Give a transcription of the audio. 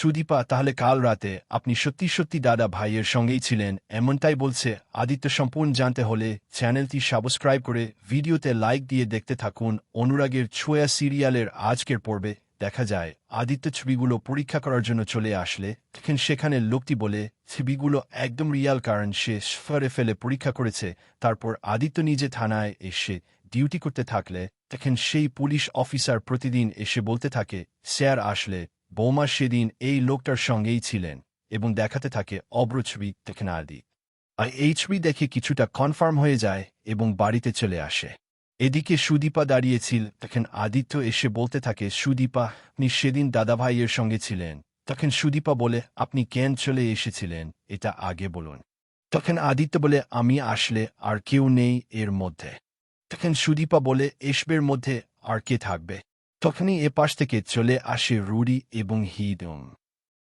সুদীপা, তাহলে কাল রাতে আপনি সত্যি সত্যি দাদা ভাইয়ের সঙ্গেই ছিলেন, এমনটাই বলছে আদিত্য সম্পূর্ণ জানতে হলে চ্যানেলটি সাবস্ক্রাইব করে ভিডিওতে লাইক দিয়ে দেখতে থাকুন। অনুরাগের ছোয়া সিরিয়ালের আজকের পর্বে দেখা যায়। আদিত্য ছবিগুলো পরীক্ষা করার জন্য চলে আসলে তখন সেখানে লোকটি বলে, ছবিগুলো একদম রিয়াল, কারণ সে ফরে ফেলে পরীক্ষা করেছে, তারপর আদিত্য নিজে থানায় এসে ডিউটি করতে থাকলে তখন সেই পুলিশ অফিসার প্রতিদিন এসে বলতে থাকে, স্যার আসলে বৌমা সেদিন এই লোকটার সঙ্গেই ছিলেন এবং দেখাতে থাকে অব্র ছবি তখন আদি আর এই ছবি দেখে কিছুটা কনফার্ম হয়ে যায় এবং বাড়িতে চলে আসে। এদিকে সুদীপা দাঁড়িয়েছিল, তখন আদিত্য এসে বলতে থাকে, সুদীপা, আপনি সেদিন দাদাভাইয়ের সঙ্গে ছিলেন। তখন সুদীপা বলে, আপনি কেন চলে এসেছিলেন? এটা আগে বলুন। তখন আদিত্য বলে, আমি আসলে আর কেউ নেই এর মধ্যে। তখন সুদীপা বলে, এসবের মধ্যে আর কে থাকবে? তখনই এ পাশ থেকে চলে আসে রুডি এবং হিদম